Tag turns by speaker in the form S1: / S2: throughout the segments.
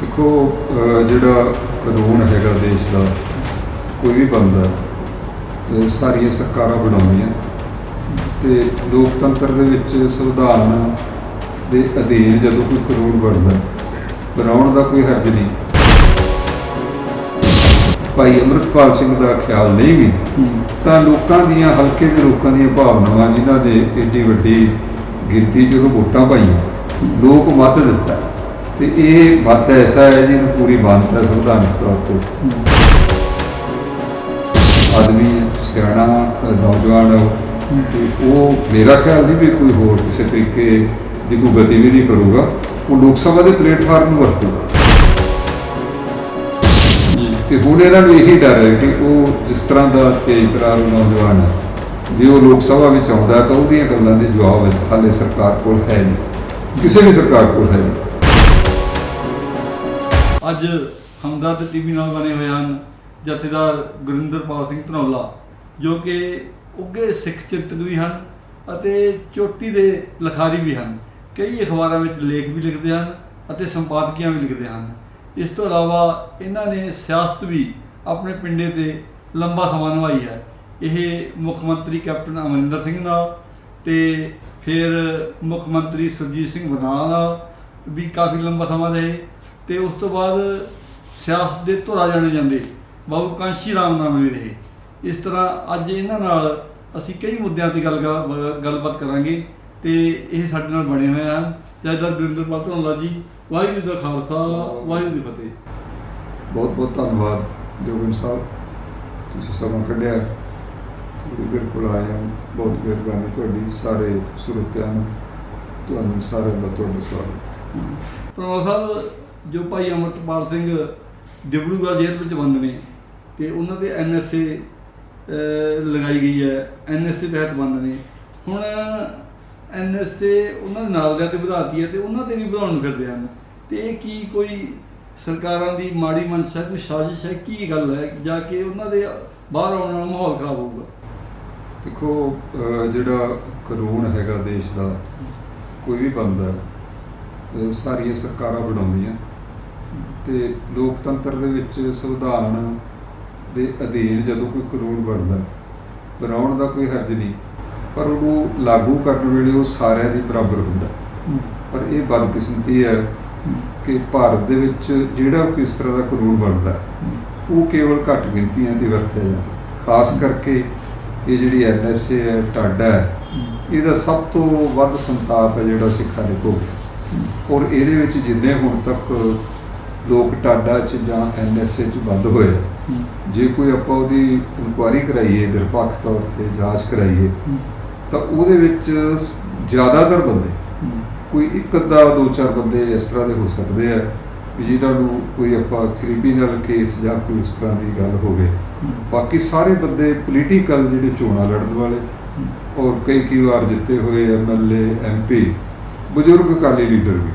S1: ਦੇਖੋ, ਅਹ, ਜਿਹੜਾ ਕਾਨੂੰਨ ਹੈਗਾ ਦੇਸ਼ ਦਾ, ਕੋਈ ਵੀ ਬੰਦਾ ਇਹ ਸਾਰੀਆਂ ਸਰਕਾਰਾਂ ਬਣਾਉਂਦੀਆਂ ਤੇ ਲੋਕਤੰਤਰ ਦੇ ਵਿੱਚ ਸੰਵਿਧਾਨ ਦੇ ਅਧੀਨ ਜਦੋਂ ਕੋਈ ਕਾਨੂੰਨ ਬਣਦਾ, ਬਣਾਉਣ ਦਾ ਕੋਈ ਹੱਕ ਨਹੀਂ। ਭਾਈ ਅਮਰਤਪਾਲ ਸਿੰਘ ਦਾ ਖਿਆਲ ਨਹੀਂ ਵੀ, ਤਾਂ ਲੋਕਾਂ ਦੀਆਂ, ਹਲਕੇ ਦੇ ਲੋਕਾਂ ਦੀਆਂ ਭਾਵਨਾਵਾਂ ਜਿਨ੍ਹਾਂ ਨੇ ਏਡੀ ਵੱਡੀ ਗਿਣਤੀ 'ਚ ਉਹ ਵੋਟਾਂ ਪਾਈਆਂ, ਲੋਕ ਮਤ ਦਿੱਤਾ। ਤੇ ਇਹ ਮਤ ਐਸਾ ਹੈ ਜਿਹਨੂੰ ਪੂਰੀ ਮਾਨਤਾ ਸੰਵਿਧਾਨਕ ਤੌਰ ਤੇ। ਆਦਮੀ, ਸਿਆਣਾ, ਨੌਜਵਾਨ ਹੈ ਤੇ ਉਹ ਮੇਰਾ ਖਿਆਲ ਨਹੀਂ ਵੀ ਕੋਈ ਹੋਰ ਕਿਸੇ ਤਰੀਕੇ ਦੀ ਕੋਈ ਗਤੀਵਿਧੀ ਕਰੂਗਾ। ਉਹ ਲੋਕ ਸਭਾ ਦੇ ਪਲੇਟਫਾਰਮ ਨੂੰ ਵਰਤੂਗਾ।
S2: ਜੀ
S1: ਤੇ ਹੁਣ ਇਹਨਾਂ ਨੂੰ ਇਹੀ ਡਰ ਹੈ ਕਿ ਉਹ ਜਿਸ ਤਰ੍ਹਾਂ ਦਾ ਤੇਜ ਤਰਾਰ ਨੌਜਵਾਨ ਹੈ, ਜੇ ਉਹ ਲੋਕ ਸਭਾ ਵਿੱਚ ਆਉਂਦਾ ਤਾਂ ਉਹਦੀਆਂ ਗੱਲਾਂ ਦੇ ਜਵਾਬ ਹਾਲੇ ਸਰਕਾਰ ਕੋਲ ਹੈ ਨਹੀਂ। ਕਿਸੇ ਵੀ ਸਰਕਾਰ ਕੋਲ ਹੈ ਨਹੀਂ।
S2: ਅੱਜ ਹਮਦਰਦ ਟੀਵੀ ਨਾਲ ਬਣੇ ਹੋਏ ਹਨ ਜਥੇਦਾਰ ਗੁਰਿੰਦਰਪਾਲ ਸਿੰਘ ਧਨੌਲਾ, ਜੋ ਕਿ ਉੱਗੇ ਸਿੱਖ ਚਿੰਤਕ ਵੀ ਹਨ ਅਤੇ ਚੋਟੀ ਦੇ ਲਿਖਾਰੀ ਵੀ ਹਨ। ਕਈ ਅਖਬਾਰਾਂ ਵਿੱਚ ਲੇਖ ਵੀ ਲਿਖਦੇ ਹਨ ਅਤੇ ਸੰਪਾਦਕੀਆਂ ਵੀ ਲਿਖਦੇ ਹਨ। ਇਸ ਤੋਂ ਇਲਾਵਾ ਇਹਨਾਂ ਨੇ ਸਿਆਸਤ ਵੀ ਆਪਣੇ ਪਿੰਡੇ ਤੇ ਲੰਬਾ ਸਮਾਂ ਨਿਭਾਈ ਹੈ। ਇਹ ਮੁੱਖ ਮੰਤਰੀ ਕੈਪਟਨ ਅਮਰਿੰਦਰ ਸਿੰਘ ਨਾਲ ਤੇ ਫਿਰ ਮੁੱਖ ਮੰਤਰੀ ਸੁਰਜੀਤ ਸਿੰਘ ਬਰਨਾਲਾ ਨਾਲ ਵੀ ਕਾਫੀ ਲੰਬਾ ਸਮਾਂ ਰਹੇ। ਤੇ ਉਸ ਤੋਂ ਬਾਅਦ ਸਿਆਸਤ ਦੇ ਧੁਰਾ ਜਾਣੇ ਜਾਂਦੇ। ਬਾਬੂ ਕਾਂਸ਼ੀ ਰਾਮ ਨਾਲ ਵੀ ਰਹੇ। ਇਸ ਤਰ੍ਹਾਂ ਅੱਜ ਇਹਨਾਂ ਨਾਲ ਅਸੀਂ ਕਈ ਮੁੱਦਿਆਂ ਤੇ ਗੱਲ ਗੱਲਬਾਤ ਕਰਾਂਗੇ ਤੇ ਇਹ ਸਾਡੇ ਨਾਲ ਬਣੇ ਹੋਏ ਹਨ ਜੈਦਾਰ ਗੁਰਿੰਦਰਪਾਲ ਧਨੌਲਾ ਜੀ ਵਾਹਿਗੁਰੂ ਦਾ ਖਾਲਸਾ ਵਾਹਿਗੁਰੂ ਜੀ ਕੀ ਫਤਿਹ।
S1: ਬਹੁਤ ਬਹੁਤ ਧੰਨਵਾਦ ਜੋਗਨ ਸਾਹਿਬ। ਤੁਸੀਂ ਸਮਾਂ ਕੱਢਿਆ। ਤੇ ਬਿਲਕੁਲ ਆਏ ਹੋ ਬਹੁਤ ਮਿਹਰਬਾਨੀ ਤੁਹਾਡੀ ਸਾਰੇ ਸਰੋਤਿਆਂ ਨੂੰ। ਤੁਹਾਨੂੰ ਸਾਰਿਆਂ ਦਾ ਤੁਹਾਡਾ ਸਵਾਗਤ।
S2: ਧਨੌਲਾ ਸਾਹਿਬ। ਜੋ ਭਾਈ ਅਮਰਤਪਾਲ ਸਿੰਘ ਡਿਬੜੂਗੜ੍ਹ ਜੇਲ੍ਹ ਵਿੱਚ ਬੰਦ ਨੇ ਤੇ ਉਹਨਾਂ ਦੇ ਐਨਐਸਏ ਲਗਾਈ ਗਈ ਹੈ, ਐਨਐਸਏ ਤਹਿਤ ਬੰਦ ਨੇ ਹੁਣ ਐਨਐਸਏ ਉਹਨਾਂ ਦੇ ਨਾਲ ਦਿਆਂ ਤੇ ਵਧਾਤੀ ਹੈ ਤੇ ਉਹਨਾਂ ਤੇ ਵੀ ਵਧਾਉਣ ਨੂੰ ਫਿਰਦੇ ਹਨ। ਤੇ ਇਹ ਕੀ ਕੋਈ ਸਰਕਾਰਾਂ ਦੀ ਮਾੜੀ ਮਨਸ਼ਾ ਕੋਈ ਸਾਜ਼ਿਸ਼ ਹੈ? ਕੀ ਗੱਲ ਹੈ? ਜਾ ਕੇ ਉਹਨਾਂ ਦੇ ਬਾਹਰ ਆਉਣ ਨਾਲ ਮਾਹੌਲ ਖਰਾਬ ਹੋਊਗਾ।
S1: ਦੇਖੋ ਜਿਹੜਾ ਕਾਨੂੰਨ ਹੈਗਾ ਦੇਸ਼ ਦਾ, ਕੋਈ ਵੀ ਬੰਦਾ ਸਾਰੀਆਂ ਸਰਕਾਰਾਂ ਬਣਾਉਂਦੀਆਂ। ਤੇ ਲੋਕਤੰਤਰ ਦੇ ਵਿੱਚ ਸੰਵਿਧਾਨ ਦੇ ਅਧੀਨ ਜਦੋਂ ਕੋਈ ਕਾਨੂੰਨ ਬਣਦਾ ਬਣਾਉਣ ਦਾ ਕੋਈ ਹਰਜ ਨਹੀਂ ਪਰ ਉਹਨੂੰ ਲਾਗੂ ਕਰਨ ਵੇਲੇ ਉਹ ਸਾਰਿਆਂ ਦੀ ਬਰਾਬਰ ਹੁੰਦਾ। ਪਰ ਇਹ ਬਦਕਿਸਮਤੀ ਹੈ ਕਿ ਭਾਰਤ ਦੇ ਵਿੱਚ ਜਿਹੜਾ ਕੋਈ ਇਸ ਤਰ੍ਹਾਂ ਦਾ ਕਾਨੂੰਨ ਬਣਦਾ ਉਹ ਕੇਵਲ ਘੱਟ ਗਿਣਤੀਆਂ ਦੀ ਵਰਤਿਆ ਜਾਂਦਾ। ਖਾਸ ਕਰਕੇ ਇਹ ਜਿਹੜੀ ਐਨਐਸਏ ਹੈ ਟਾਡਾ ਹੈ ਇਹਦਾ ਸਭ ਤੋਂ ਵੱਧ ਸੰਤਾਪ ਹੈ ਜਿਹੜਾ ਸਿੱਖਾਂ ਦੇ ਭੋਗ ਔਰ ਇਹਦੇ ਵਿੱਚ ਜਿੰਨੇ ਹੁਣ ਤੱਕ ਲੋਕ ਟਾਡਾ ਚ ਜਾਂ ਐਨਐਸਏ ਚ ਬੰਦ ਹੋਏ। ਜੇ ਕੋਈ ਆਪਾਂ ਉਹਦੀ ਇਨਕੁਆਇਰੀ ਕਰਾਈਏ ਨਿਰਪੱਖ ਤੌਰ ਤੇ ਜਾਂਚ ਕਰਾਈਏ ਤਾਂ ਉਹਦੇ ਵਿੱਚ ਜ਼ਿਆਦਾਤਰ ਬੰਦੇ ਕੋਈ ਇੱਕ ਅੱਧਾ ਦੋ ਚਾਰ ਬੰਦੇ ਇਸ ਤਰ੍ਹਾਂ ਦੇ ਹੋ ਸਕਦੇ ਆ ਵੀ ਜਿਹਨਾਂ ਨੂੰ ਕੋਈ ਆਪਾਂ ਕ੍ਰਿਮੀਨਲ ਕੇਸ ਜਾਂ ਕੋਈ ਇਸ ਤਰ੍ਹਾਂ ਦੀ ਗੱਲ ਹੋਵੇ। ਬਾਕੀ ਸਾਰੇ ਬੰਦੇ ਪੋਲੀਟੀਕਲ ਜਿਹੜੇ ਚੋਣਾਂ ਲੜਨ ਵਾਲੇ ਔਰ ਕਈ ਕਈ ਵਾਰ ਜਿੱਤੇ ਹੋਏ ਐਮਐਲਏ ਐਮਪੀ ਬਜ਼ੁਰਗ ਅਕਾਲੀ ਲੀਡਰ ਵੀ।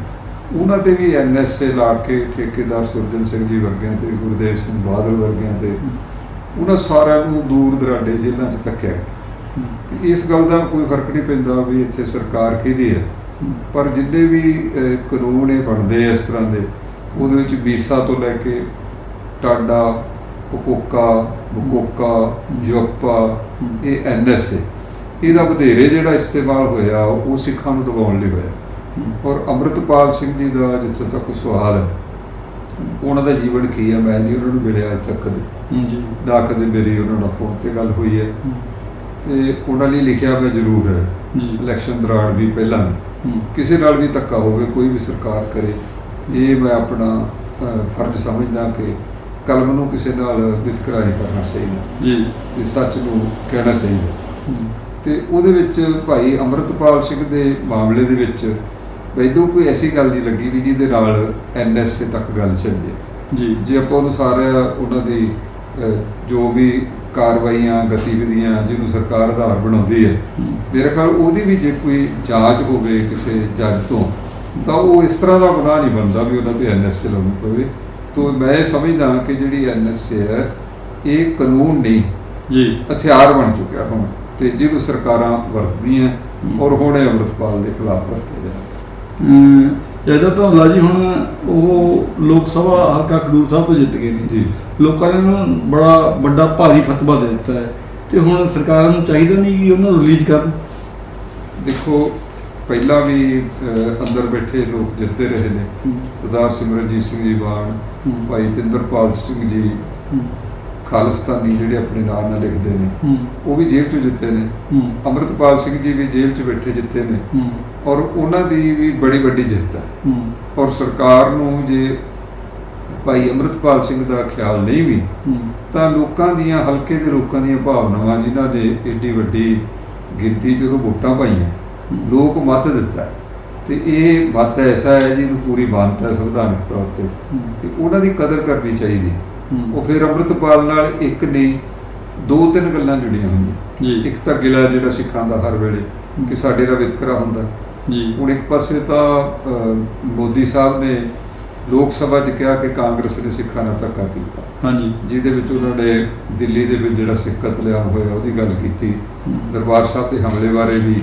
S1: ਉਹਨਾਂ ਤੇ ਵੀ ਐਨਐਸਏ ਲਾ ਕੇ ਠੇਕੇਦਾਰ ਸੁਰਜਨ ਸਿੰਘ ਜੀ ਵਰਗਿਆਂ ਤੇ, ਗੁਰਦੇਵ ਸਿੰਘ ਬਾਦਲ ਵਰਗਿਆਂ ਤੇ, ਉਹਨਾਂ ਸਾਰਿਆਂ ਨੂੰ ਦੂਰ ਦਰਾਡੇ ਜੇਲ੍ਹਾਂ 'ਚ ਧੱਕਿਆ। ਇਸ ਗੱਲ ਦਾ ਕੋਈ ਫ਼ਰਕ ਨਹੀਂ ਪੈਂਦਾ ਵੀ ਇੱਥੇ ਸਰਕਾਰ ਕਿਹਦੀ ਹੈ। ਪਰ ਜਿੰਨੇ ਵੀ ਕਾਨੂੰਨ ਇਹ ਬਣਦੇ ਆ ਇਸ ਤਰ੍ਹਾਂ ਦੇ, ਉਹਦੇ ਵਿੱਚ ਵੀਸਾ ਤੋਂ ਲੈ ਕੇ ਟਾਡਾ, ਪਕੋਕਾ, ਬਕੋਕਾ, ਯੋਪਾ, ਇਹ ਐਨਐਸਏ ਇਹਦਾ ਵਧੇਰੇ ਜਿਹੜਾ ਇਸਤੇਮਾਲ ਹੋਇਆ, ਉਹ ਸਿੱਖਾਂ ਨੂੰ ਦਬਾਉਣ ਲਈ ਹੋਇਆ। ਔਰ ਅੰਮ੍ਰਿਤਪਾਲ ਸਿੰਘ ਜੀ ਦਾ ਜਿੱਥੋਂ ਤੱਕ ਸਵਾਲ ਹੈ ਉਹਨਾਂ ਦਾ ਜੀਵਨ ਕੀ ਹੈ? ਮੈਂ ਨਹੀਂ ਉਹਨਾਂ ਨੂੰ ਮਿਲਿਆ ਅੱਜ ਤੱਕ
S2: ਜੀ।
S1: ਨਾ ਕਦੇ ਮੇਰੀ ਉਹਨਾਂ ਨਾਲ ਫੋਨ ਤੇ ਗੱਲ ਹੋਈ ਹੈ। ਤੇ ਉਹਨਾਂ ਲਈ ਲਿਖਿਆ ਹੋਇਆ ਜ਼ਰੂਰ ਹੈ ਇਲੈਕਸ਼ਨ ਦੌਰਾਨ ਵੀ ਪਹਿਲਾਂ। ਕਿਸੇ ਨਾਲ ਵੀ ਧੱਕਾ ਹੋਵੇ ਕੋਈ ਵੀ ਸਰਕਾਰ ਕਰੇ ਇਹ ਮੈਂ ਆਪਣਾ ਫਰਜ਼ ਸਮਝਦਾ ਕਿ ਕਲਮ ਨੂੰ ਕਿਸੇ ਨਾਲ ਵਿਤਕਰਾ ਨਹੀਂ ਕਰਨਾ ਚਾਹੀਦਾ।
S2: ਜੀ।
S1: ਤੇ ਸੱਚ ਨੂੰ ਕਹਿਣਾ ਚਾਹੀਦਾ। ਤੇ ਉਹਦੇ ਵਿੱਚ ਭਾਈ ਅਮਰਤਪਾਲ ਸਿੰਘ ਦੇ ਮਾਮਲੇ ਦੇ ਵਿੱਚ ਮੈਨੂੰ ਕੋਈ ਐਸੀ ਗੱਲ ਨਹੀਂ ਲੱਗੀ ਵੀ ਜਿਹਦੇ ਨਾਲ ਐਨਐਸਏ ਤੱਕ ਗੱਲ ਚੱਲੀ
S2: ਜੀ।
S1: ਜੇ ਆਪਾਂ ਉਹਨੂੰ ਸਾਰਾ ਉਹਨਾਂ ਦੀ ਜੋ ਵੀ ਕਾਰਵਾਈਆਂ ਗਤੀਵਿਧੀਆਂ ਜਿਹਨੂੰ ਸਰਕਾਰ ਆਧਾਰ ਬਣਾਉਂਦੀ ਹੈ ਮੇਰੇ ਖਿਆਲ ਉਹਦੀ ਵੀ ਜੇ ਕੋਈ ਜਾਂਚ ਹੋਵੇ ਕਿਸੇ ਜੱਜ ਤੋਂ ਤਾਂ ਉਹ ਇਸ ਤਰ੍ਹਾਂ ਦਾ ਗੁਨਾਹ ਨਹੀਂ ਬਣਦਾ ਵੀ ਉਹਨਾਂ ਤੇ ਐਨਐਸਏ ਲਾਉਣੀ ਪਵੇ। ਤੋਂ ਮੈਂ ਇਹ ਸਮਝਦਾ ਕਿ ਜਿਹੜੀ ਐਨਐਸਏ ਹੈ ਇਹ ਕਾਨੂੰਨ ਨਹੀਂ
S2: ਜੀ।
S1: ਹਥਿਆਰ ਬਣ ਚੁੱਕਿਆ ਹੁਣ ਤੇ ਜਿਹਨੂੰ ਸਰਕਾਰਾਂ ਵਰਤਦੀਆਂ ਔਰ ਹੁਣ ਅੰਮ੍ਰਿਤਪਾਲ ਦੇ ਖਿਲਾਫ ਵਰਤਿਆ ਜਾ
S2: ਜੈਦਾ ਧਨੌਲਾ ਜੀ ਹੁਣ ਉਹ ਲੋਕ ਸਭਾ ਹਲਕਾ ਖਡੂਰ ਸਾਹਿਬ ਤੋਂ ਜਿੱਤ ਗਏ ਨੇ।
S1: ਜੀ।
S2: ਲੋਕਾਂ ਨੇ ਉਹਨਾਂ ਨੂੰ ਬੜਾ ਵੱਡਾ ਭਾਰੀ ਫਤਵਾ ਦੇ ਦਿੱਤਾ ਹੈ। ਤੇ ਹੁਣ ਸਰਕਾਰ ਨੂੰ ਚਾਹੀਦਾ ਨਹੀਂ ਕਿ ਉਹਨਾਂ ਨੂੰ ਰਿਲੀਜ਼ ਕਰਨ।
S1: ਦੇਖੋ ਪਹਿਲਾਂ ਵੀ ਅੰਦਰ ਬੈਠੇ ਲੋਕ ਜਿੱਤਦੇ ਰਹੇ ਨੇ। ਸਰਦਾਰ ਸਿਮਰਨਜੀਤ ਸਿੰਘ ਜੀ ਬਾਣ। ਭਾਈ ਤਿੰਦਰਪਾਲ ਸਿੰਘ ਜੀ। ਖਾਲਿਸਤਾਨੀ ਜਿਹੜੇ ਆਪਣੇ ਨਾਂ ਨਾਲ ਲਿਖਦੇ ਨੇ ਉਹ ਵੀ ਜੇਲ੍ਹ 'ਚੋਂ ਜਿੱਤੇ ਨੇ। ਅੰਮ੍ਰਿਤਪਾਲ ਸਿੰਘ ਜੀ ਵੀ ਜੇਲ੍ਹ 'ਚ ਬੈਠੇ ਜਿੱਤੇ ਨੇ। ਔਰ ਉਹਨਾਂ ਦੀ ਵੀ ਬੜੀ ਵੱਡੀ ਜਿੱਤ ਹੈ। ਔਰ ਸਰਕਾਰ ਨੂੰ ਜੇ ਭਾਈ ਅੰਮ੍ਰਿਤਪਾਲ ਸਿੰਘ ਦਾ ਖਿਆਲ ਨਹੀਂ ਵੀ ਤਾਂ ਲੋਕਾਂ ਦੀਆਂ ਹਲਕੇ ਦੇ ਲੋਕਾਂ ਦੀਆਂ ਭਾਵਨਾਵਾਂ ਜਿਨ੍ਹਾਂ ਨੇ ਏਡੀ ਵੱਡੀ ਗਿਣਤੀ ਜਦੋਂ ਵੋਟਾਂ ਪਾਈਆਂ। ਲੋਕ ਮਤ ਦਿੱਤਾ। ਤੇ ਇਹ ਮਤ ਐਸਾ ਹੈ ਜਿਹਨੂੰ ਪੂਰੀ ਮਾਨਤਾ ਸੰਵਿਧਾਨਕ ਤੌਰ ਤੇ। ਤੇ ਉਹਨਾਂ ਦੀ ਕਦਰ ਕਰਨੀ ਚਾਹੀਦੀ। ਉਹ ਫਿਰ ਅੰਮ੍ਰਿਤਪਾਲ ਨਾਲ ਇੱਕ ਨਹੀਂ ਦੋ ਤਿੰਨ ਗੱਲਾਂ ਜੁੜੀਆਂ ਹੋਈਆਂ।
S2: ਜੀ।
S1: ਇੱਕ ਤਾਂ ਗਿਲਾ ਜਿਹੜਾ ਸਿੱਖਾਂ ਦਾ ਹਰ ਵੇਲੇ ਕਿ ਸਾਡੇ ਦਾ ਵਿਤਕਰਾ ਹੁੰਦਾ।
S2: ਜੀ।
S1: ਹੁਣ ਇੱਕ ਪਾਸੇ ਤਾਂ ਮੋਦੀ ਸਾਹਿਬ ਨੇ ਲੋਕ ਸਭਾ 'ਚ ਕਿਹਾ ਕਿ ਕਾਂਗਰਸ ਨੇ ਸਿੱਖਾਂ ਨਾਲ ਧੱਕਾ ਕੀਤਾ।
S2: ਹਾਂਜੀ।
S1: ਜਿਹਦੇ ਵਿੱਚ ਉਹਨਾਂ ਨੇ ਦਿੱਲੀ ਦੇ ਵਿੱਚ ਜਿਹੜਾ ਸਿੱਖ ਕਤਲੇਆਮ ਹੋਇਆ ਉਹਦੀ ਗੱਲ ਕੀਤੀ। ਦਰਬਾਰ ਸਾਹਿਬ ਦੇ ਹਮਲੇ ਬਾਰੇ ਵੀ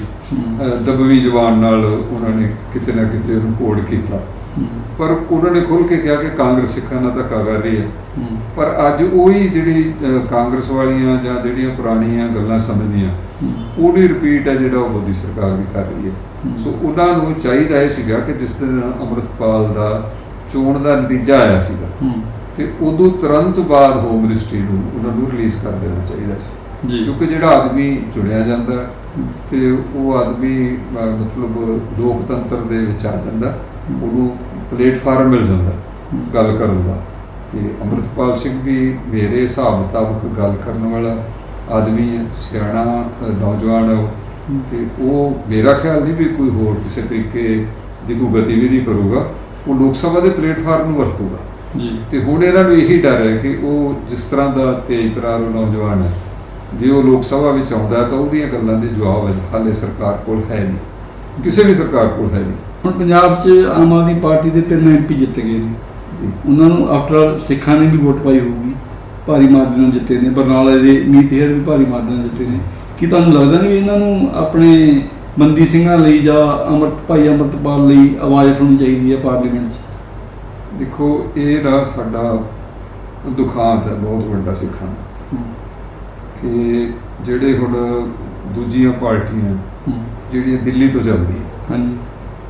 S1: ਦਬਵੀਂ ਜ਼ੁਬਾਨ ਨਾਲ ਉਹਨਾਂ ਨੇ ਕਿਤੇ ਨਾ ਕਿਤੇ ਉਹਨੂੰ ਕੀਤਾ। ਪਰ ਉਹਨਾਂ ਨੇ ਖੁੱਲ੍ਹ ਕੇ ਕਿਹਾ ਕਿ ਕਾਂਗਰਸ ਸਿੱਖਾਂ ਨਾਲ ਧੱਕਾ ਕਰ ਰਹੀ ਹੈ। ਪਰ ਅੱਜ ਉਹੀ ਜਿਹੜੀ ਕਾਂਗਰਸ ਵਾਲੀਆਂ ਜਾਂ ਜਿਹੜੀਆਂ ਪੁਰਾਣੀਆਂ ਗੱਲਾਂ ਸਮਝਦੀਆਂ। ਉਹਦੀ ਰਿਪੀਟ ਹੈ ਜਿਹੜਾ ਉਹ ਮੋਦੀ ਸਰਕਾਰ ਵੀ ਕਰ ਰਹੀ ਹੈ। ਸੋ ਉਹਨਾਂ ਨੂੰ ਚਾਹੀਦਾ ਇਹ ਸੀਗਾ ਕਿ ਜਿਸ ਦਿਨ ਅੰਮ੍ਰਿਤਪਾਲ ਦਾ ਚੋਣ ਦਾ ਨਤੀਜਾ ਆਇਆ ਸੀਗਾ। ਤੇ ਉਦੋਂ ਤੁਰੰਤ ਬਾਅਦ ਹੋਮ ਮਿਨਿਸਟਰੀ ਨੂੰ ਉਹਨਾਂ ਨੂੰ ਰਿਲੀਜ਼ ਕਰ ਦੇਣਾ ਚਾਹੀਦਾ ਸੀ
S2: ਜੀ।
S1: ਕਿਉਂਕਿ ਜਿਹੜਾ ਆਦਮੀ ਚੁਣਿਆ ਜਾਂਦਾ। ਤੇ ਉਹ ਆਦਮੀ ਮਤਲਬ ਲੋਕਤੰਤਰ ਦੇ ਵਿੱਚ ਆ ਜਾਂਦਾ ਉਹਨੂੰ ਪਲੇਟਫਾਰਮ ਮਿਲ ਜਾਂਦਾ ਗੱਲ ਕਰਨ ਦਾ। ਤੇ ਅੰਮ੍ਰਿਤਪਾਲ ਸਿੰਘ ਵੀ ਮੇਰੇ ਹਿਸਾਬ ਮੁਤਾਬਕ ਗੱਲ ਕਰਨ ਵਾਲਾ ਆਦਮੀ ਹੈ ਸਿਆਣਾ ਨੌਜਵਾਨ
S2: ਹੂੰ।
S1: ਤੇ ਉਹ ਮੇਰਾ ਖਿਆਲ ਨਹੀਂ ਵੀ ਕੋਈ ਹੋਰ ਕਿਸੇ ਤਰੀਕੇ ਦੀ ਕੋਈ ਗਤੀਵਿਧੀ ਕਰੂਗਾ। ਉਹ ਲੋਕ ਸਭਾ ਦੇ ਪਲੇਟਫਾਰਮ ਨੂੰ ਵਰਤੂਗਾ।
S2: ਜੀ।
S1: ਤੇ ਹੁਣ ਇਹਨਾਂ ਨੂੰ ਇਹੀ ਡਰ ਹੈ ਕਿ ਉਹ ਜਿਸ ਤਰ੍ਹਾਂ ਦਾ ਤੇਜ਼ ਤਰਾਰ ਉਹ ਨੌਜਵਾਨ ਹੈ। ਜੇ ਉਹ ਲੋਕ ਸਭਾ ਵਿੱਚ ਆਉਂਦਾ ਤਾਂ ਉਹਦੀਆਂ ਗੱਲਾਂ ਦੇ ਜਵਾਬ ਹਾਲੇ ਸਰਕਾਰ ਕੋਲ ਹੈ ਨਹੀਂ। ਕਿਸੇ ਵੀ ਸਰਕਾਰ ਕੋਲ ਹੈ ਨਹੀਂ।
S2: ਹੁਣ ਪੰਜਾਬ 'ਚ ਆਮ ਆਦਮੀ ਪਾਰਟੀ ਦੇ ਤਿੰਨ ਐਮਪੀ ਜਿੱਤ ਗਏ ਨੇ। ਉਹਨਾਂ ਨੂੰ ਆਫਟਰ ਸਿੱਖਾਂ ਨੇ ਵੀ ਵੋਟ ਪਾਈ ਹੋਊਗੀ। ਭਾਰੀ ਮਾਰਜਨ ਨਾਲ ਜਿੱਤੇ ਨੇ। ਬਰਨਾਲੇ ਦੇ ਮੀਤ ਹੇਅਰ ਵੀ ਭਾਰੀ ਮਾਰਜਨ ਨਾਲ ਜਿੱਤੇ ਨੇ। ਕੀ ਤੁਹਾਨੂੰ ਲੱਗਦਾ ਨਹੀਂ ਵੀ ਇਹਨਾਂ ਨੂੰ ਆਪਣੇ ਬੰਦੀ ਸਿੰਘਾਂ ਲਈ ਜਾਂ ਅਮਰਤ ਭਾਈ ਅਮਰਤਪਾਲ ਲਈ ਆਵਾਜ਼ ਉਠਾਉਣੀ ਚਾਹੀਦੀ ਹੈ ਪਾਰਲੀਮੈਂਟ 'ਚ?
S1: ਦੇਖੋ ਇਹ ਨਾ ਸਾਡਾ ਦੁਖਾਂਤ ਹੈ ਬਹੁਤ ਵੱਡਾ ਸਿੱਖਾਂ ਦਾ। ਕਿ ਜਿਹੜੇ ਹੁਣ ਦੂਜੀਆਂ ਪਾਰਟੀਆਂ ਜਿਹੜੀਆਂ ਦਿੱਲੀ ਤੋਂ ਚੱਲਦੀਆਂ
S2: ਹਾਂਜੀ।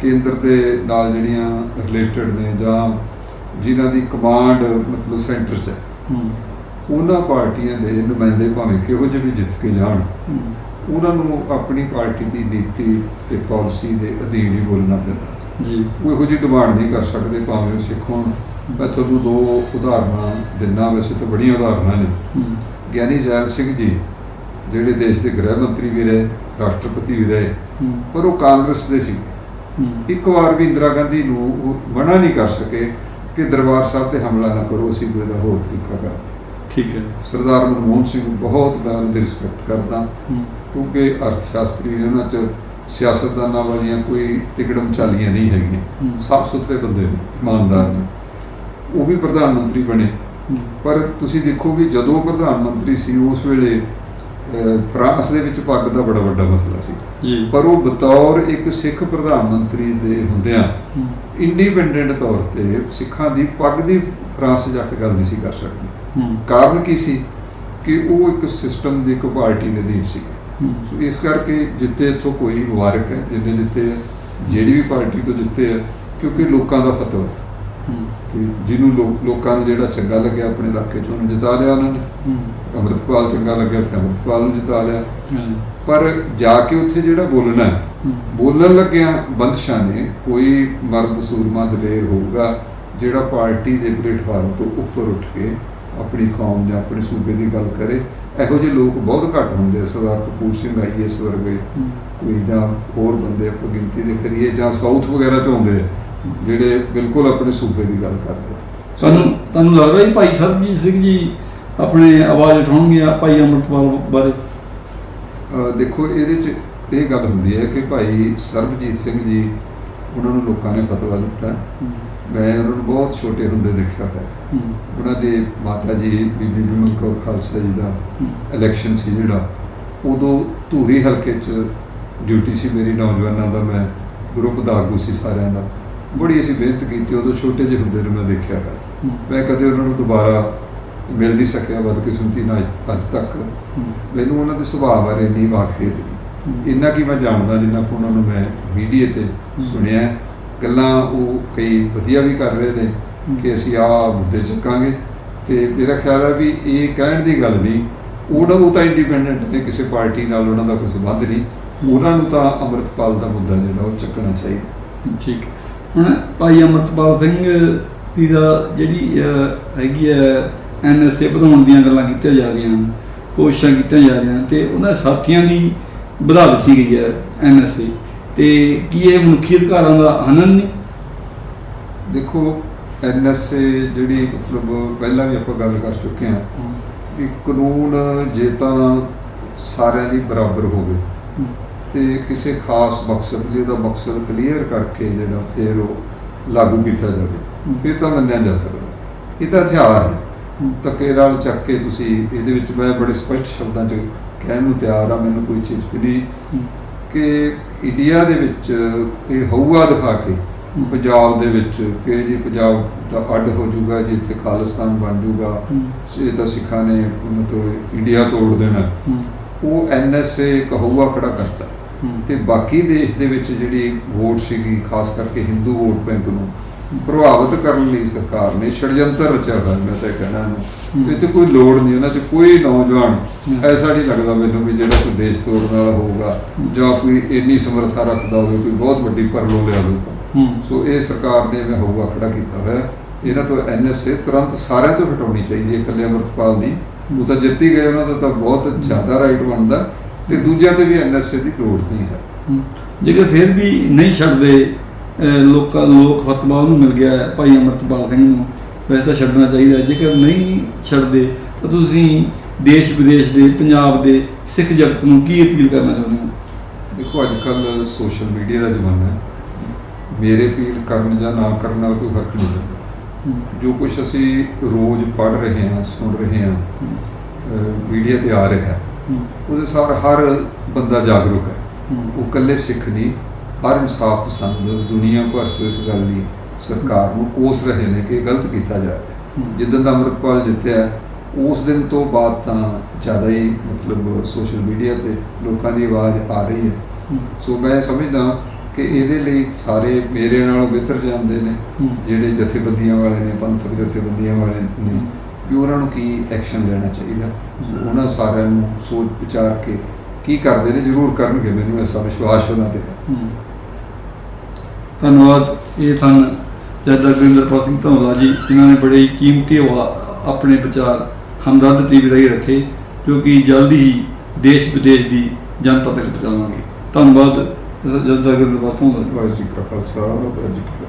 S1: ਕੇਂਦਰ ਦੇ ਨਾਲ ਜਿਹੜੀਆਂ ਰਿਲੇਟਡ ਨੇ ਜਾਂ ਜਿਨ੍ਹਾਂ ਦੀ ਕਮਾਂਡ ਮਤਲਬ ਸੈਂਟਰ 'ਚ ਹੈ ਉਹਨਾਂ ਪਾਰਟੀਆਂ ਦੇ ਨੁਮਾਇੰਦੇ ਭਾਵੇਂ ਕਿਹੋ ਜਿਹੇ ਵੀ ਜਿੱਤ ਕੇ ਜਾਣ ਉਹਨਾਂ ਨੂੰ ਆਪਣੀ ਪਾਰਟੀ ਦੀ ਨੀਤੀ ਤੇ ਪਾਲਿਸੀ ਦੇ ਅਧੀਨ ਹੀ ਬੋਲਣਾ ਪੈਂਦਾ।
S2: ਜੀ।
S1: ਉਹ ਇਹੋ ਜਿਹੀ ਡਿਮਾਂਡ ਨਹੀਂ ਕਰ ਸਕਦੇ ਭਾਵੇਂ ਸਿੱਖ ਹੋਣ। ਮੈਂ ਤੁਹਾਨੂੰ ਦੋ ਉਦਾਹਰਨਾਂ ਦਿੰਨਾ ਵੈਸੇ ਤਾਂ ਬੜੀਆਂ ਉਦਾਹਰਨਾਂ ਨੇ। ਗਿਆਨੀ ਜ਼ੈਲ ਸਿੰਘ ਜੀ ਜਿਹੜੇ ਦੇਸ਼ ਦੇ ਗ੍ਰਹਿ ਮੰਤਰੀ ਵੀ ਰਹੇ ਰਾਸ਼ਟਰਪਤੀ ਵੀ ਰਹੇ ਪਰ ਉਹ ਕਾਂਗਰਸ ਦੇ ਸੀ। ਇੱਕ ਵਾਰ ਵੀ ਇੰਦਰਾ ਗਾਂਧੀ ਨੂੰ ਉਹ ਮਨਾ ਨਹੀਂ ਕਰ ਸਕੇ ਕਿ ਦਰਬਾਰ ਸਾਹਿਬ ਤੇ ਹਮਲਾ ਨਾ ਕਰੋ ਅਸੀਂ ਕੋਈ ਦਾ ਹੋਰ ਤਰੀਕਾ ਕਰਾਂਗੇ
S2: ਠੀਕ ਹੈ।
S1: ਸਰਦਾਰ ਮਨਮੋਹਨ ਸਿੰਘ ਬਹੁਤ ਮੈਂ ਉਹਨਾਂ ਦੀ ਰਿਸਪੈਕਟ ਕਰਦਾ ਕਿਉਂਕਿ ਅਰਥ ਸ਼ਾਸਤਰੀ ਉਹਨਾਂ ਚ ਸਿਆਸਤਦਾਨਾਂ ਵਾਲੀਆਂ ਕੋਈ ਤਿਕੜਮ ਚਾਲੀਆਂ ਨਹੀਂ ਹੈਗੀਆਂ। ਸਾਫ਼ ਸੁਥਰੇ ਬੰਦੇ ਨੇ ਇਮਾਨਦਾਰ ਨੇ। ਉਹ ਵੀ ਪ੍ਰਧਾਨ ਮੰਤਰੀ ਬਣੇ। ਪਰ ਤੁਸੀਂ ਦੇਖੋ ਵੀ ਜਦੋਂ ਪ੍ਰਧਾਨ ਮੰਤਰੀ ਸੀ ਉਸ ਵੇਲੇ ਫਰਾਂਸ ਦੇ ਵਿੱਚ ਪੱਗ ਦਾ ਬੜਾ ਵੱਡਾ ਮਸਲਾ ਸੀ।
S2: ਜੀ।
S1: ਪਰ ਉਹ ਬਤੌਰ ਇੱਕ ਸਿੱਖ ਪ੍ਰਧਾਨ ਮੰਤਰੀ ਦੇ ਹੁੰਦਿਆਂ
S2: ਹੂੰ,
S1: ਇੰਡੀਪੈਂਡੈਂਟ ਤੌਰ ਤੇ ਸਿੱਖਾਂ ਦੀ ਪੱਗ ਦੀ ਫਰਾਂਸ ਜਾ ਕੇ ਗੱਲ ਨਹੀਂ ਸੀ ਕਰ ਸਕਦੀ।
S2: ਹੂੰ,
S1: ਕਾਰਨ ਕੀ ਸੀ? ਕਿ ਉਹ ਇੱਕ ਸਿਸਟਮ ਦੀ ਇੱਕ ਪਾਰਟੀ ਦੇ ਅਧੀਨ ਸੀ।
S2: ਹੂੰ,
S1: ਸੋ ਇਸ ਕਰਕੇ ਜਿੱਤੇ ਇੱਥੋਂ ਕੋਈ ਮੁਬਾਰਕ ਹੈ ਜਿੰਨੇ ਜਿੱਤੇ ਜਿਹੜੀ ਵੀ ਪਾਰਟੀ ਤੋਂ ਜਿੱਤੇ ਆ ਕਿਉਂਕਿ ਲੋਕਾਂ ਦਾ ਫਤਵਾ ਹੈ
S2: ਹੂੰ,
S1: ਤੇ ਜਿਹਨੂੰ ਲੋਕ ਲੋਕਾਂ ਨੂੰ ਜਿਹੜਾ ਚੰਗਾ ਲੱਗਿਆ ਆਪਣੇ ਇਲਾਕੇ 'ਚ ਉਹਨੂੰ ਜਿਤਾ ਲਿਆ ਉਹਨਾਂ ਨੇ। ਅੰਮ੍ਰਿਤਪਾਲ ਚੰਗਾ ਲੱਗਿਆ ਉੱਥੇ ਅੰਮ੍ਰਿਤਪਾਲ ਨੂੰ ਜਿਤਾ ਲਿਆ। ਪਰ ਜਾ ਕੇ ਉੱਥੇ ਜਿਹੜਾ ਬੋਲਣਾ ਹੈ, ਬੋਲਣ ਲੱਗਿਆਂ ਬੰਦਸ਼ਾਂ ਨੇ ਕੋਈ ਮਰਦ ਸੂਰਮਾ ਦਲੇਰ ਹੋਊਗਾ ਜਿਹੜਾ ਪਾਰਟੀ ਦੇ ਪਲੇਟਫਾਰਮ ਤੋਂ ਉੱਪਰ ਉੱਠ ਕੇ ਆਪਣੀ ਕੌਮ ਜਾਂ ਆਪਣੇ ਸੂਬੇ ਦੀ ਗੱਲ ਕਰੇ ਇਹੋ ਜਿਹੇ ਲੋਕ ਬਹੁਤ ਘੱਟ ਹੁੰਦੇ ਆ। ਸਰਦਾਰ ਕਪੂਰ ਸਿੰਘ ਆਈਐਸ ਵਰਗੇ। ਕੋਈ ਜਾਂ ਹੋਰ ਬੰਦੇ ਆਪਾਂ ਗਿਣਤੀ ਦੇ ਕਰੀਏ ਜਾਂ ਸਾਊਥ ਵਗੈਰਾ ਚ ਆਉਂਦੇ ਆ। ਜਿਹੜੇ ਬਿਲਕੁਲ ਆਪਣੇ ਸੂਬੇ ਦੀ ਗੱਲ ਕਰਦੇ
S2: ਤੁਹਾਨੂੰ ਤੁਹਾਨੂੰ ਲੱਗਦਾ ਜੀ ਭਾਈ ਸਰਬਜੀਤ ਸਿੰਘ ਜੀ ਆਪਣੇ ਆਵਾਜ਼ ਉਠਾਉਣਗੇ ਆ ਭਾਈ ਅਮਰਤਪਾਲ ਬਾਰੇ?
S1: ਦੇਖੋ ਇਹਦੇ ਚ ਇਹ ਗੱਲ ਹੁੰਦੀ ਹੈ ਕਿ ਭਾਈ ਸਰਬਜੀਤ ਸਿੰਘ ਜੀ ਉਹਨਾਂ ਨੂੰ ਲੋਕਾਂ ਨੇ ਫਤਵਾ ਦਿੱਤਾ। ਮੈਂ ਉਹਨਾਂ ਨੂੰ ਬਹੁਤ ਛੋਟੇ ਹੁੰਦੇ ਦੇਖਿਆ ਹੈ। ਉਹਨਾਂ ਦੇ ਮਾਤਾ ਜੀ ਬੀਬੀ ਬਿਮਲ ਕੌਰ ਖਾਲਸਾ ਜੀ ਦਾ ਇਲੈਕਸ਼ਨ ਸੀ ਜਿਹੜਾ। ਉਦੋਂ ਧੂਰੀ ਹਲਕੇ 'ਚ ਡਿਊਟੀ ਸੀ ਮੇਰੀ ਨੌਜਵਾਨਾਂ ਦਾ ਮੈਂ ਗਰੁੱਪ ਦਾ ਆਗੂ ਸੀ ਸਾਰਿਆਂ ਦਾ। ਬੜੀ ਅਸੀਂ ਮਿਹਨਤ ਕੀਤੀ ਉਦੋਂ ਛੋਟੇ ਜਿਹੇ ਹੁੰਦੇ ਨੂੰ ਮੈਂ ਦੇਖਿਆ ਹੈ। ਮੈਂ ਕਦੇ ਉਹਨਾਂ ਨੂੰ ਦੁਬਾਰਾ ਮਿਲ ਨਹੀਂ ਸਕਿਆ ਬਦਕਿਸਮਤੀ ਨਾਲ ਅੱਜ- ਅੱਜ ਤੱਕ। ਮੈਨੂੰ ਉਹਨਾਂ ਦੇ ਸੁਭਾਅ ਬਾਰੇ ਨਹੀਂ ਵਾਕਫੀਅਤ। ਨਹੀਂ। ਇੰਨਾ ਕੀ ਮੈਂ ਜਾਣਦਾ ਜਿੰਨਾ ਕੁ ਉਹਨਾਂ ਨੂੰ ਮੈਂ ਮੀਡੀਆ ਤੇ ਸੁਣਿਆ। ਗੱਲਾਂ ਉਹ ਕਈ ਵਧੀਆ ਵੀ ਕਰ ਰਹੇ ਨੇ ਕਿ ਅਸੀਂ ਆਹ ਮੁੱਦੇ ਚੱਕਾਂਗੇ। ਤੇ ਮੇਰਾ ਖਿਆਲ ਹੈ ਵੀ ਇਹ ਕਹਿਣ ਦੀ ਗੱਲ ਨਹੀਂ ਉਹਨਾਂ ਉਹ ਤਾਂ ਇੰਡੀਪੈਂਡੈਂਟ ਨੇ ਕਿਸੇ ਪਾਰਟੀ ਨਾਲ ਉਹਨਾਂ ਦਾ ਕੋਈ ਸੰਬੰਧ ਨਹੀਂ। ਉਹਨਾਂ ਨੂੰ ਤਾਂ ਅੰਮ੍ਰਿਤਪਾਲ ਦਾ ਮੁੱਦਾ ਜਿਹੜਾ ਉਹ ਚੱਕਣਾ ਚਾਹੀਦਾ।
S2: ਠੀਕ ਹੈ। ਹੁਣ ਭਾਈ ਅਮਰਤਪਾਲ ਸਿੰਘ ਦੀ ਦਾ ਜਿਹੜੀ ਹੈਗੀ ਹੈ ਐਨਐਸਏ ਵਧਾਉਣ ਦੀਆਂ ਗੱਲਾਂ ਕੀਤੀਆਂ ਜਾ ਰਹੀਆਂ ਹਨ ਕੋਸ਼ਿਸ਼ਾਂ ਕੀਤੀਆਂ ਜਾ ਰਹੀਆਂ ਤੇ ਉਹਨਾਂ ਦੇ ਸਾਥੀਆਂ ਦੀ ਵਧਾ ਦਿੱਤੀ ਗਈ ਹੈ ਐਨਐਸਏ ਤੇ ਕੀ ਇਹ ਮਨੁੱਖੀ ਅਧਿਕਾਰਾਂ ਦਾ ਹਨਨ ਨਹੀਂ
S1: ਦੇਖੋ ਐਨਐਸਏ ਜਿਹੜੀ ਮਤਲਬ ਪਹਿਲਾਂ ਵੀ ਆਪਾਂ ਗੱਲ ਕਰ ਚੁੱਕੇ ਹਾਂ ਵੀ ਕਾਨੂੰਨ ਜੇ ਤਾਂ ਸਾਰਿਆਂ ਲਈ ਬਰਾਬਰ ਹੋਵੇ। ਤੇ ਕਿਸੇ ਖਾਸ ਮਕਸਦ ਲਈ ਉਹਦਾ ਮਕਸਦ ਕਲੀਅਰ ਕਰਕੇ ਜਿਹੜਾ ਫਿਰ ਉਹ ਲਾਗੂ ਕੀਤਾ ਜਾਵੇ। ਫਿਰ ਤਾਂ ਮੰਨਿਆ ਜਾ ਸਕਦਾ। ਇਹ ਤਾਂ ਹਥਿਆਰ ਹੈ। ਧੱਕੇ ਨਾਲ ਚੱਕ ਕੇ ਤੁਸੀਂ ਇਹਦੇ ਵਿੱਚ ਮੈਂ ਬੜੇ ਸਪਸ਼ਟ ਸ਼ਬਦਾਂ 'ਚ ਕਹਿਣ ਨੂੰ ਤਿਆਰ ਆ ਮੈਨੂੰ ਕੋਈ ਚੀਜ਼ ਨਹੀਂ। ਕਿ ਇੰਡੀਆ ਦੇ ਵਿੱਚ ਇਹ ਹਊਆ ਦਿਖਾ ਕੇ ਪੰਜਾਬ ਦੇ ਵਿੱਚ ਕਿ ਜੀ ਪੰਜਾਬ ਦਾ ਅੱਡ ਹੋ ਜਾਊਗਾ ਜੀ ਇੱਥੇ ਖਾਲਿਸਤਾਨ ਬਣ ਜਾਊਗਾ ਇਹ ਤਾਂ ਸਿੱਖਾਂ ਨੇ ਮਤਲਬ ਇੰਡੀਆ ਤੋੜ ਦੇਣਾ। ਉਹ ਐਨਐਸਏ ਕਹੂਆ ਖੜਾ ਕਰਤਾ। ਤੇ ਬਾਕੀ ਦੇਸ਼ ਦੇ ਵਿੱਚ ਜਿਹੜੀ ਵੋਟ ਸੀਗੀ ਖਾਸ ਕਰਕੇ ਹਿੰਦੂ ਵੋਟ ਬੈਂਕ ਨੂੰ ਪ੍ਰਭਾਵਿਤ ਕਰਨ ਲਈ ਸਰਕਾਰ ਨੇ ਛੜਯੰਤਰ ਰਚਿਆ ਹੋਇਆ ਮੈਂ ਤਾਂ ਕਹਿਣਾ। ਨੂੰ ਇਹ ਤੇ ਕੋਈ ਲੋੜ ਨਹੀਂ ਉਹਨਾਂ 'ਚ ਕੋਈ ਨੌਜਵਾਨ। ਐਸਾ ਨਹੀਂ ਲੱਗਦਾ ਮੈਨੂੰ ਵੀ ਜਿਹੜਾ ਕੋਈ ਦੇਸ਼ ਤੋੜਨ ਵਾਲਾ ਹੋਊਗਾ ਜਾਂ ਕੋਈ ਇੰਨੀ ਸਮਰੱਥਾ ਰੱਖਦਾ ਹੋਵੇ ਕੋਈ ਬਹੁਤ ਵੱਡੀ ਪਰਲੋ ਲਿਆ ਹੋਊਗਾ ਸੋ ਇਹ ਸਰਕਾਰ ਨੇ ਮੈਂ ਹੋਊਗਾ ਖੜਾ ਕੀਤਾ ਹੋਇਆ। ਇਹਨਾਂ ਤੋਂ ਐਨਐਸਏ ਤੁਰੰਤ ਸਾਰਿਆਂ ਤੋਂ ਹਟਾਉਣੀ ਚਾਹੀਦੀ ਹੈ ਇਕੱਲੇ ਅਮਰਤਪਾਲ ਨਹੀਂ। ਉਹ ਤਾਂ ਜਿੱਤੀ ਗਏ ਉਹਨਾਂ ਦਾ ਤਾਂ ਬਹੁਤ ਜ਼ਿਆਦਾ ਰਾਈਟ ਬਣਦਾ। ਤੇ ਦੂਜਿਆਂ ਤੇ ਵੀ ਐਨਐਸਏ ਦੀ ਲੋੜ ਨਹੀਂ ਹੈ।
S2: ਜੇਕਰ ਫਿਰ ਵੀ ਨਹੀਂ ਛੱਡਦੇ ਲੋਕਾਂ ਲੋਕ ਫਤਵਾ ਉਹਨੂੰ ਮਿਲ ਗਿਆ ਭਾਈ ਅਮਰਤਪਾਲ ਸਿੰਘ ਨੂੰ ਵੈਸੇ ਤਾਂ ਛੱਡਣਾ ਚਾਹੀਦਾ। ਜੇਕਰ ਨਹੀਂ ਛੱਡਦੇ ਤਾਂ ਤੁਸੀਂ ਦੇਸ਼ ਵਿਦੇਸ਼ ਦੇ ਪੰਜਾਬ ਦੇ ਸਿੱਖ ਜਗਤ ਨੂੰ ਕੀ ਅਪੀਲ ਕਰਨਾ ਚਾਹੁੰਦੇ ਹੋ?
S1: ਦੇਖੋ ਅੱਜ ਕੱਲ ਸੋਸ਼ਲ ਮੀਡੀਆ ਦਾ ਜ਼ਮਾਨਾ ਹੈ। ਮੇਰੇ ਅਪੀਲ ਕਰਨ ਜਾਂ ਨਾ ਕਰਨ ਨਾਲ ਕੋਈ ਫ਼ਰਕ ਨਹੀਂ ਪੈਂਦਾ। ਜੋ ਕੁਝ ਅਸੀਂ ਰੋਜ਼ ਪੜ੍ਹ ਰਹੇ ਹਾਂ ਸੁਣ ਰਹੇ ਹਾਂ ਮੀਡੀਆ ਤੇ ਆ ਰਿਹਾ ਹੈ। ਉਹਦੇ ਸਾਰ ਹਰ ਬੰਦਾ ਜਾਗਰੂਕ ਹੈ। ਉਹ ਇਕੱਲੇ ਸਿੱਖ ਨਹੀਂ ਹਰ ਇਨਸਾਫ ਪਸੰਦ ਦੁਨੀਆ ਭਰ ਚ ਇਸ ਗੱਲ ਲਈ ਸਰਕਾਰ ਨੂੰ ਕੋਸ ਰਹੇ ਨੇ ਕਿ ਗਲਤ ਕੀਤਾ ਜਾ ਰਿਹਾ ਜਿੱਦਣ ਦਾ ਅੰਮ੍ਰਿਤਪਾਲ ਜਿੱਤਿਆ ਉਸ ਦਿਨ ਤੋਂ ਬਾਅਦ ਤਾਂ ਜ਼ਿਆਦਾ ਹੀ ਮਤਲਬ ਸੋਸ਼ਲ ਮੀਡੀਆ ਤੇ ਲੋਕਾਂ ਦੀ ਆਵਾਜ਼ ਆ ਰਹੀ ਹੈ। ਸੋ ਮੈਂ ਸਮਝਦਾ ਕਿ ਇਹਦੇ ਲਈ ਸਾਰੇ ਮੇਰੇ ਨਾਲੋਂ ਬਿਹਤਰ ਜਾਣਦੇ ਨੇ। ਜਿਹੜੇ ਜਥੇਬੰਦੀਆਂ ਵਾਲੇ ਨੇ ਪੰਥਕ ਜਥੇਬੰਦੀਆਂ ਵਾਲੇ ਨੇ। ਵੀ ਉਹਨਾਂ ਨੂੰ ਕੀ ਐਕਸ਼ਨ ਲੈਣਾ ਚਾਹੀਦਾ? ਉਹਨਾਂ ਸਾਰਿਆਂ ਨੂੰ ਸੋਚ ਵਿਚਾਰ ਕੇ ਕੀ ਕਰਦੇ ਨੇ? ਜ਼ਰੂਰ ਕਰਨਗੇ ਮੈਨੂੰ ਐਸਾ ਵਿਸ਼ਵਾਸ ਉਹਨਾਂ ਤੇ ਹੈ।
S2: ਧੰਨਵਾਦ। ਇਹ ਸਨ ਜੱਦਾ ਗੁਰਿੰਦਰਪਾਲ ਸਿੰਘ ਧੌਲਾ ਜੀ ਜਿਨ੍ਹਾਂ ਨੇ ਬੜੇ ਹੀ ਕੀਮਤੀ ਵਾ- ਆਪਣੇ ਵਿਚਾਰ ਹਮਦਰਦ ਟੀਵੀ ਰਾਹੀਂ ਰੱਖੇ ਜੋ ਕਿ ਜਲਦੀ ਹੀ ਦੇਸ਼ ਵਿਦੇਸ਼ ਦੀ ਜਨਤਾ ਤੱਕ ਪਹੁੰਚਾਵਾਂਗੇ। ਧੰਨਵਾਦ ਜੱਦਾ ਗੁਰਿੰਦਰਪਾਲ ਧੌਲਾ ਜੀ।
S1: ਵਾਹਿਗੁਰੂ ਜੀ ਕਾ ਖਾਲਸਾ ਵਾਹਿਗੁਰੂ ਜੀ ਕੀ